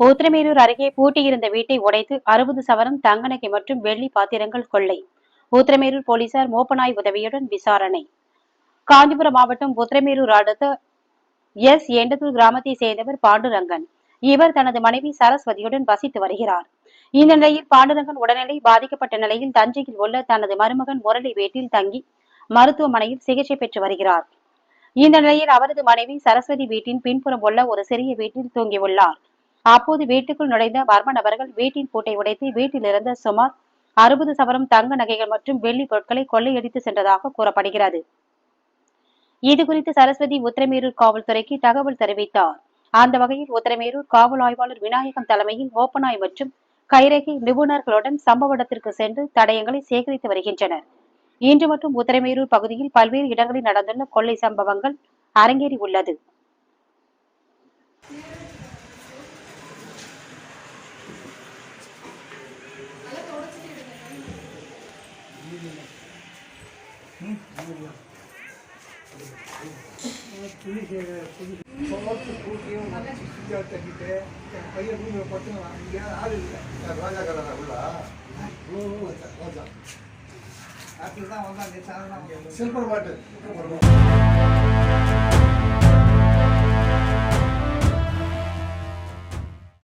உத்திரமேரூர் அருகே பூட்டியிருந்த வீட்டை உடைத்து அறுபது சவரம் தங்க நகை மற்றும் வெள்ளி பாத்திரங்கள் கொள்ளை. உத்திரமேரூர் போலீசார் மோப்பநாய் உதவியுடன் விசாரணை. காஞ்சிபுரம் மாவட்டம் உத்திரமேரூர் அடுத்த எஸ். எண்டத்தூர் கிராமத்தை சேர்ந்தவர் பாண்டுரங்கன். இவர் தனது மனைவி சரஸ்வதியுடன் வசித்து வருகிறார். இந்த நிலையில் பாண்டுரங்கன் உடல்நிலை பாதிக்கப்பட்ட நிலையில் தஞ்சையில் உள்ள தனது மருமகன் முரளி வீட்டில் தங்கி மருத்துவமனையில் சிகிச்சை பெற்று வருகிறார். இந்த நிலையில் அவரது மனைவி சரஸ்வதி வீட்டின் பின்புறம் உள்ள ஒரு சிறிய வீட்டில் தூங்கியுள்ளார். அப்போது வீட்டுக்குள் நுழைந்த மர்ம நபர்கள் வீட்டின் பூட்டை உடைத்து வீட்டில் இருந்த சுமார் அறுபது சவரம் தங்க நகைகள் மற்றும் வெள்ளி பொருட்களை கொள்ளையடித்து சென்றதாக கூறப்படுகிறது. இதுகுறித்து சரஸ்வதி உத்திரமேரூர் காவல்துறைக்கு தகவல் தெரிவித்தார். அந்த வகையில் உத்திரமேரூர் காவல் ஆய்வாளர் விநாயகம் தலைமையில் ஓப்பனாய் மற்றும் கைரேகை நிபுணர்களுடன் சம்பவ இடத்திற்கு சென்று தடயங்களை சேகரித்து வருகின்றனர். இன்று மற்றும் உத்திரமேரூர் பகுதியில் பல்வேறு இடங்களில் நடந்துள்ள கொள்ளை சம்பவங்கள் அரங்கேறி உள்ளது. சோத்து கூட்டியும் சுத்தியா தட்டிட்டு பையன் ரூமில் படுத்துக்கலாம் இங்கே ஆள் இல்லை ராஜா கலரா உள்ளா ராஜா அப்படி தான் வந்தாங்க சார் சில்பர் பாட்டு